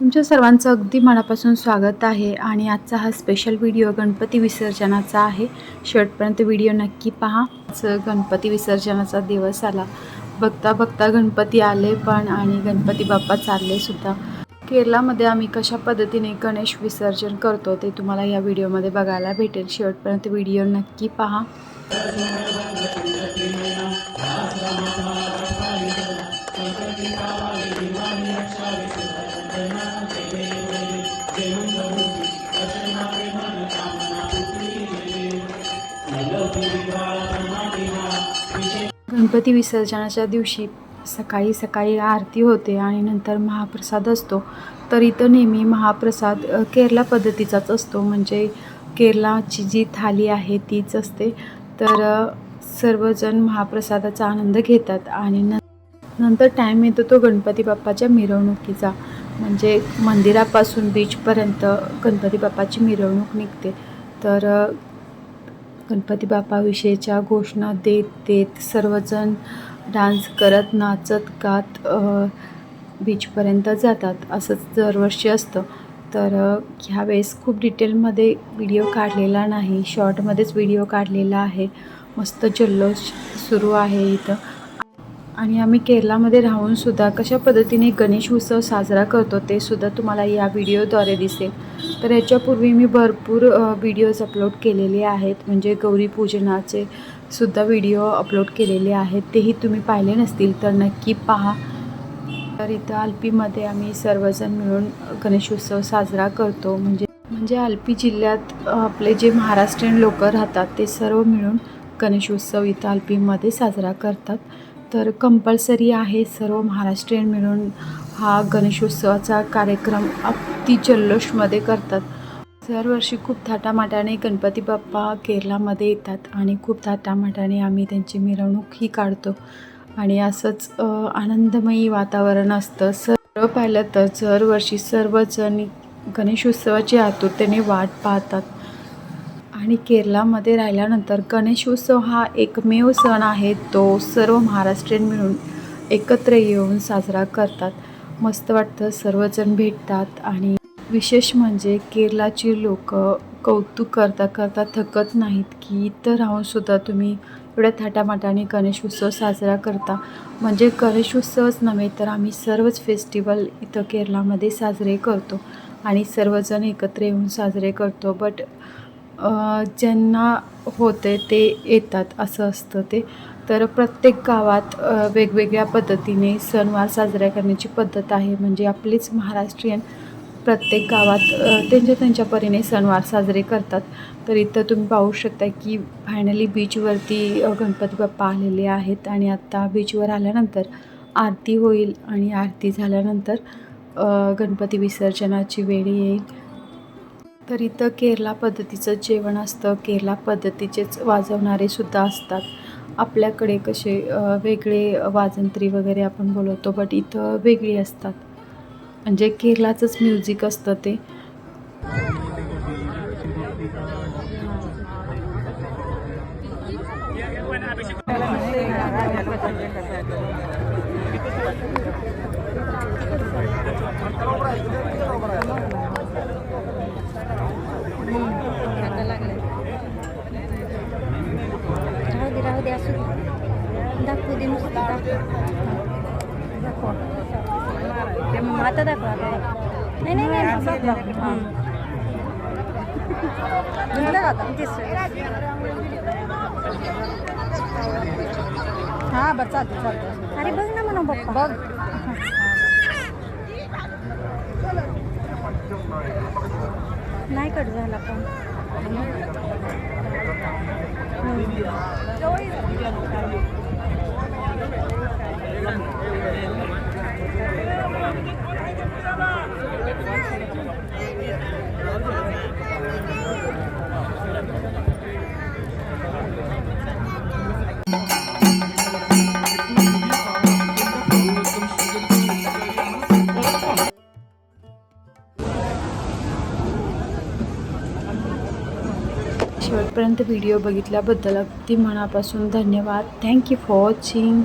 तुमच्या सर्वांचं अगदी मनापासून स्वागत आहे आणि आजचा हा स्पेशल व्हिडिओ गणपती विसर्जनाचा आहे. शेवटपर्यंत व्हिडिओ नक्की पहा. गणपती विसर्जनाचा दिवस आला. बघता बघता गणपती आले पण आणि गणपती बाप्पा चालले सुद्धा. केरलामध्ये आम्ही कशा पद्धतीने गणेश विसर्जन करतो ते तुम्हाला या व्हिडिओमध्ये बघायला भेटेल. शेवटपर्यंत व्हिडिओ नक्की पहा. गणपती विसर्जनाच्या दिवशी सकाळी सकाळी आरती होते आणि नंतर महाप्रसाद असतो. तर इथं नेहमी महाप्रसाद केरला पद्धतीचाच असतो. म्हणजे केरलाची जी थाली आहे तीच असते. तर सर्वजण महाप्रसादाचा आनंद घेतात आणि न नंतर टाईम येतो तो गणपती बाप्पाच्या मिरवणुकीचा. म्हणजे मंदिरापासून बीचपर्यंत गणपती बाप्पाची मिरवणूक निघते. तर गणपती बाप्पाविषयीच्या घोषणा देत देत सर्वजण डान्स करत नाचत गात बीचपर्यंत जातात. असंच दरवर्षी असतं. तर ह्यावेळेस खूप डिटेलमध्ये व्हिडिओ काढलेला नाही. शॉर्टमध्येच व्हिडिओ काढलेला आहे. मस्त जल्लोष सुरू आहे इथं. आणि आम्ही केरळामध्ये राहूनसुद्धा कशा पद्धतीने गणेश उत्सव साजरा करतो ते सुद्धा तुम्हाला या व्हिडिओद्वारे दिसेल. तर याच्यापूर्वी मी भरपूर व्हिडिओज अपलोड केलेले आहेत. म्हणजे गौरी पूजनाचे सुद्धा व्हिडिओ अपलोड केलेले आहेत. तेही तुम्ही पाहिले नसतील तर नक्की पहा. तर इथं अल्पीमध्ये आम्ही सर्वजण मिळून गणेशोत्सव साजरा करतो. म्हणजे म्हणजे अल्पी जिल्ह्यात आपले जे महाराष्ट्रीयन लोक राहतात ते सर्व मिळून गणेशोत्सव इथं अल्पीमध्ये साजरा करतात. तर कंपल्सरी आहे सर्व महाराष्ट्रीयन मिळून हा गणेशोत्सवाचा कार्यक्रम अगदी जल्लोषमध्ये करतात. दरवर्षी खूप थाटामाटाने गणपती बाप्पा केरलामध्ये येतात आणि खूप थाटामाटाने आम्ही त्यांची मिरवणूकही काढतो. आणि असंच आनंदमयी वातावरण असतं. सर्व पाहिलं तर दरवर्षी सर्वजण गणेशोत्सवाची आतुरतेने वाट पाहतात. आणि केरलामध्ये राहिल्यानंतर गणेशोत्सव हा एकमेव सण आहे. तो सर्व महाराष्ट्रीयन मिळून एकत्र येऊन साजरा करतात. मस्त वाटतं सर्वजण भेटतात आणि विशेष म्हणजे केरलाची लोक कौतुक करता करता थकत नाहीत की इथं राहूनसुद्धा तुम्ही एवढ्या थाटामाटाने गणेशोत्सव साजरा करता. म्हणजे गणेश उत्सवच नव्हे तर आम्ही सर्वच फेस्टिवल इथं केरलामध्ये साजरे करतो आणि सर्वजण एकत्र येऊन साजरे करतो. बट ज्यांना होते ते येतात असं असतं ते. तर प्रत्येक गावात वेगवेगळ्या पद्धतीने सणवार साजरा करण्याची पद्धत आहे. म्हणजे आपलीच महाराष्ट्रीयन प्रत्येक गावात त्यांच्या त्यांच्या परीने सणवार साजरे करतात. तर इथं तुम्ही पाहू शकता की फायनली बीचवरती गणपती बाप्पा आलेले आहेत आणि आत्ता बीचवर आल्यानंतर आरती होईल आणि आरती झाल्यानंतर गणपती विसर्जनाची वेळ येईल. तर इथं केरला पद्धतीचं जेवण असतं. केरला पद्धतीचेच वाजवणारे सुद्धा असतात. आपल्याकडे कसे वेगळे वाजंत्री वगैरे आपण बोलवतो बट इथं वेगळी असतात. म्हणजे केरलाचंच म्युझिक असतं ते. दे असू दाखवू दे नुसतं दाखव दाखव ते आता दाखव. नाही नाही. हां. हा बरं चालतं चालतं अरे बघ ना म्हणा बघ बघ नाही कट झाला पण cambio. शेवटपर्यंत व्हिडिओ बघितल्याबद्दल अगदी मनापासून धन्यवाद. Thank you for watching